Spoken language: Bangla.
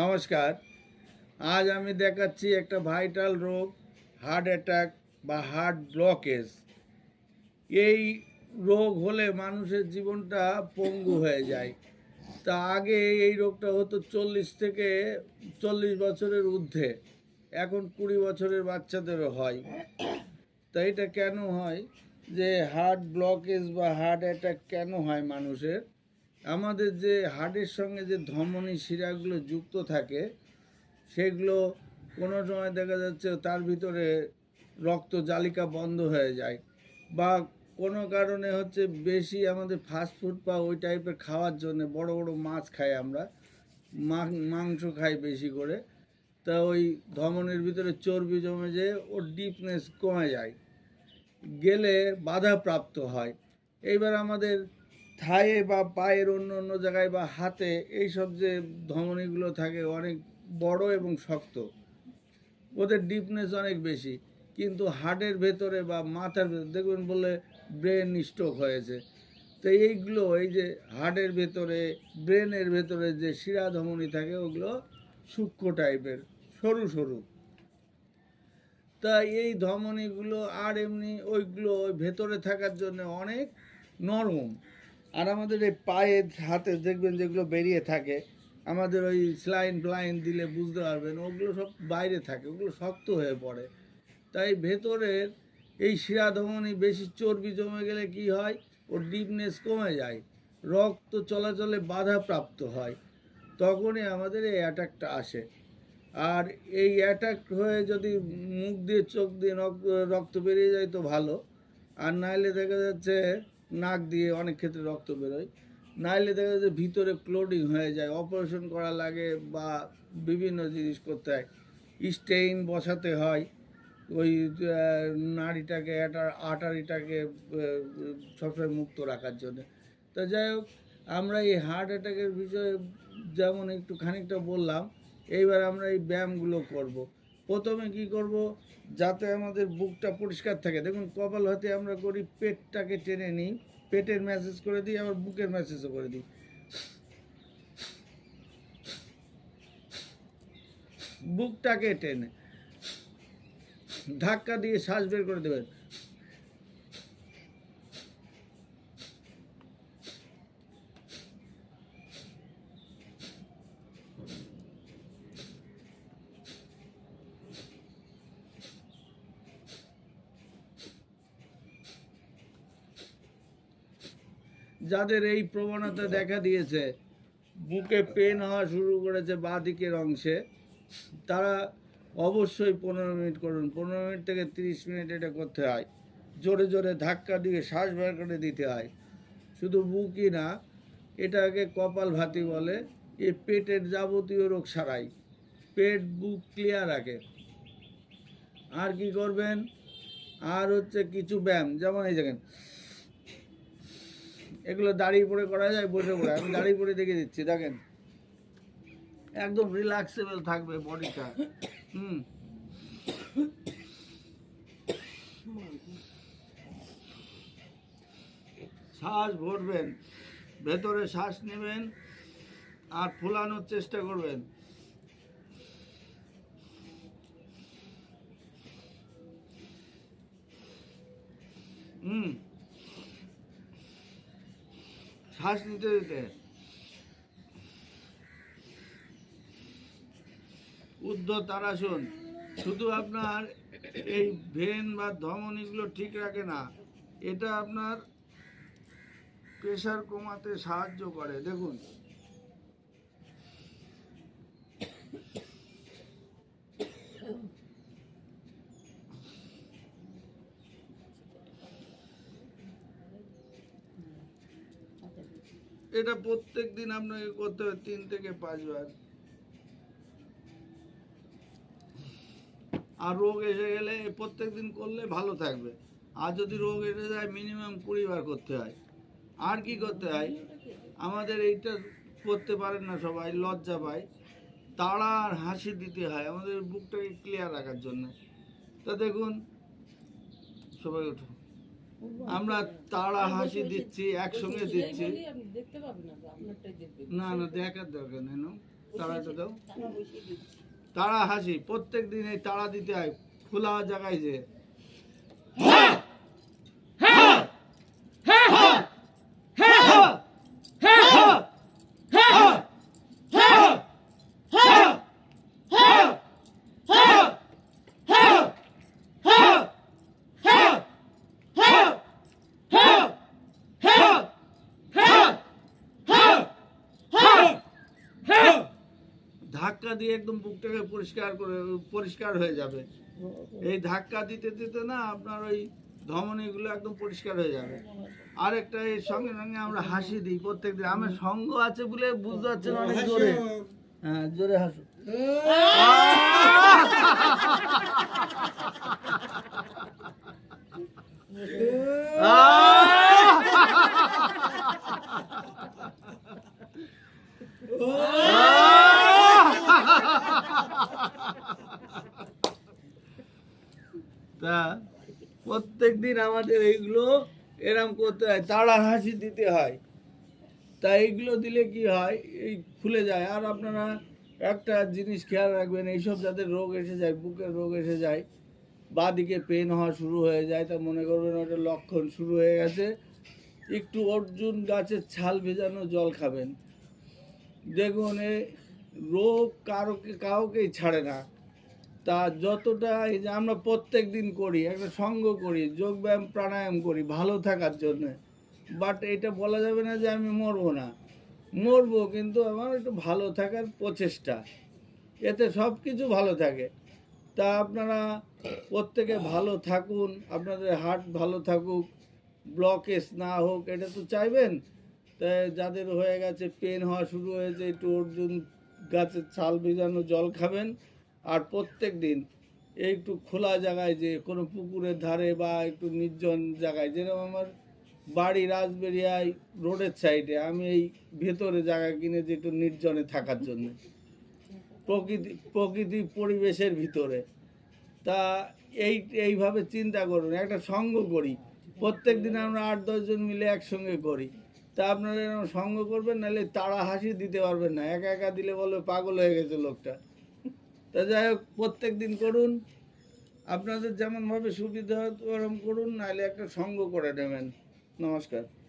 নমস্কার। আজ আমি দেখাচ্ছি একটা ভাইটাল রোগ হার্ট অ্যাটাক বা হার্ট ব্লকেজ এই রোগ হলে মানুষের জীবনটা পঙ্গু হয়ে যায়। তা আগে এই রোগটা হতো চল্লিশ থেকে চল্লিশ বছরের ঊর্ধ্বে। এখন কুড়ি বছরের বাচ্চাদেরও হয়। তা এটা কেন হয়? যে হার্ট ব্লকেজ বা হার্ট অ্যাটাক কেন হয় মানুষের? আমাদের যে হার্টের সঙ্গে যে ধমনী শিরাগুলো যুক্ত থাকে, সেগুলো কোনো সময় দেখা যাচ্ছে তার ভিতরে রক্ত জালিকা বন্ধ হয়ে যায় বা কোনো কারণে হচ্ছে বেশি আমাদের ফাস্ট ফুড বা ওই টাইপের খাওয়ার জন্য বড় বড় মাছ খাই আমরা মাংস খাই বেশি করে। তা ওই ধমনের ভিতরে চর্বি জমে যে ওর ডিপনেস কমে যায়, গেলে বাধাপ্রাপ্ত হয়। এইবার আমাদের থায়ে বা পায়ের অন্য অন্য জায়গায় বা হাতে এইসব যে ধমনীগুলো থাকে অনেক বড় এবং শক্ত। ওদের ডিপনেস অনেক বেশি। কিন্তু হার্টের ভেতরে বা মাথার ভেতরে, দেখবেন বললে ব্রেন স্ট্রোক হয়েছে। তো এইগুলো, এই যে হার্টের ভেতরে, ব্রেনের ভেতরে যে শিরা ধমনী থাকে, ওগুলো সূক্ষ্ম টাইপের, সরু সরু। তা এই ধমনীগুলো আর এমনি ওইগুলো ওই ভেতরে থাকার জন্য অনেক নরম। আর আমাদের এই পায়ে হাতে দেখবেন যেগুলো বেরিয়ে থাকে, আমাদের ওই স্লাইন ব্লাইন দিলে বুঝতে পারবেন, ওগুলো সব বাইরে থাকে, ওগুলো শক্ত হয়ে পড়ে। তাই ভেতরের এই শিরা ধমনী বেশি চর্বি জমে গেলে কি হয়? ওর ডিপনেস কমে যায়, রক্ত চলাচলে বাধাপ্রাপ্ত হয়, তখনই আমাদের এই অ্যাটাকটা আসে। আর এই অ্যাটাক হয়ে যদি মুখ দিয়ে চোখ দিয়ে রক্ত বেরিয়ে যায় তো ভালো, আর নাইলে দেখা যাচ্ছে নাক দিয়ে অনেক ক্ষেত্রে রক্ত বেরোয়। নাইলে দেখা যাচ্ছে ভিতরে ক্লোডিং হয়ে যায় অপারেশন করা লাগে বা বিভিন্ন জিনিস করতে হয়। স্টেইন বসাতে হয়, ওই নাড়িটাকে একটা আটারিটাকে সবসময় মুক্ত রাখার জন্য। তো যাই হোক, আমরা এই হার্ট অ্যাটাকের বিষয়ে যেমন একটু খানিকটা বললাম, এইবার আমরা এই ব্যায়ামগুলো করব। প্রথমে কি করব? যাতে আমাদের বুকটা পরিষ্কার থাকে। দেখুন, কপাল হাতে আমরা করি পেটটাকে টেনে নিই, পেটের ম্যাসেজ করে দিই, আবার বুকের ম্যাসেজও করে দিই। বুকটাকে টেনে, ধাক্কা দিয়ে শ্বাস বের করে দেবেন। যাদের এই প্রবণতা দেখা দিয়েছে, বুকে পেন হওয়া শুরু করেছে বাঁ দিকের অংশে, তারা অবশ্যই পনেরো মিনিট করুন। পনেরো মিনিট থেকে তিরিশ মিনিট এটা করতে হয়। জোরে জোরে ধাক্কা দিয়ে শ্বাস বের করে দিতে হয়। শুধু বুকই না, এটাকে কপাল ভাতি বলে, এ পেটের যাবতীয় রোগ সারাই। পেট, বুক ক্লিয়ার রাখে। আর কি করবেন? আর হচ্ছে কিছু ব্যায়াম। যেমন এই দেখেন এগুলো দাঁড়িয়ে পড়ে করা যায়, বসে পড়ে। আমি দাঁড়িয়ে পড়ে দেখে দিচ্ছি, দেখেন। একদম রিল্যাক্সেবল থাকবে বডিটা হুম। শ্বাস ভরবেন, ভেতরে শ্বাস নেবেন আর ফোলানোর চেষ্টা করবেন। হুম। শ্বাস নিতে দিতে উদ্ধ তারাসন, শুধু আপনার এই ভেন বা ধমনীগুলো ঠিক রাখে না, এটা আপনার প্রেশার কমাতে সাহায্য করে। দেখুন। এটা প্রত্যেক দিন আপনাকে করতে হবে, তিন থেকে পাঁচবার। আর রোগ এসে গেলে প্রত্যেক দিন করলে ভালো থাকবে। আর যদি রোগ এসে যায় মিনিমাম কুড়ি বার করতে হয়। আর কি করতে হয়? আমাদের এইটা করতে পারেন না সবাই, লজ্জা পায়। তাড়া আর হাসি দিতে হয়, আমাদের বুকটাকে ক্লিয়ার রাখার জন্য। তা দেখুন, সবাই উঠো আমরা তাড়া হাসি দিচ্ছি, একসঙ্গে দিচ্ছি। না না, দেখার দরকার নেই তাড়াটা দাও। তাড়া হাসি, প্রত্যেক দিন এই তাড়া দিতে হয়। খোলা জায়গায় যে। ধাক্কা দিয়ে একদম বুকটাকে পরিষ্কার করে পরিষ্কার হয়ে যাবে। এই ধাক্কা দিতে দিতে না আপনার ওই ধমনীগুলো একদম পরিষ্কার হয়ে যাবে। আরেকটা এর সঙ্গে সঙ্গে আমরা হাসি দিই প্রত্যেক দিন। আমার সঙ্গ আছে বলে বুঝতে পারছেন অনেক জোরে। হ্যাঁ জোরে হাসো। তা প্রত্যেক দিন আমাদের এইগুলো এরম করতে হয়, তাড়া হাসি দিতে হয়। তা এইগুলো দিলে কি হয়? এই খুলে যায়। আর আপনারা একটা জিনিস খেয়াল রাখবেন, এইসব যাদের রোগ এসে যায়, বুকের রোগ এসে যায় বা দিকে পেন হওয়া শুরু হয়ে যায়। তা মনে করবেন ওটা লক্ষণ শুরু হয়ে গেছে। একটু অর্জুন গাছের ছাল ভেজানো জল খাবেন। দেখুন, এ রোগ কারোকে, কাউকেই ছাড়ে না। তা যতটা এই যে আমরা প্রত্যেক দিন করি, একটা সঙ্গ করি যোগব্যায়াম প্রাণায়াম করি ভালো থাকার জন্য। বাট এটা বলা যাবে না যে আমি মরবো না। মরবো কিন্তু আমার একটু ভালো থাকার প্রচেষ্টা। এতে সব কিছু ভালো থাকে। তা আপনারা প্রত্যেকে ভালো থাকুন, আপনাদের হার্ট ভালো থাকুক ব্লকেজ না হোক, এটা তো চাইবেন? তাই যাদের হয়ে গেছে পেন হওয়া শুরু হয়েছে, একটু অর্জুন গাছের ছাল ভিজানো জল খাবেন। আর প্রত্যেক দিন একটু খোলা জায়গায় যে কোনো পুকুরের ধারে বা একটু নির্জন জায়গায়, যেরকম আমার বাড়ি রাজবেরিয়ায় রোডের সাইডে, আমি এই ভেতরে জায়গা কিনেছি একটু নির্জনে থাকার জন্য। প্রকৃতি প্রকৃতি পরিবেশের ভিতরে। তা এই, এইভাবে চিন্তা করুন, একটা সঙ্গ করি। প্রত্যেক দিন আমরা আট দশজন মিলে একসঙ্গে করি। তা আপনারা এরকম সঙ্গ করবেন, নাহলে তাড়া হাসি দিতে পারবেন না। একা একা দিলে বলবে পাগল হয়ে গেছে লোকটা। তা যাই হোক, প্রত্যেক দিন করুন। আপনাদের যেমনভাবে সুবিধা ওরকম করুন, নাহলে একটা সঙ্গ করে নেবেন। নমস্কার।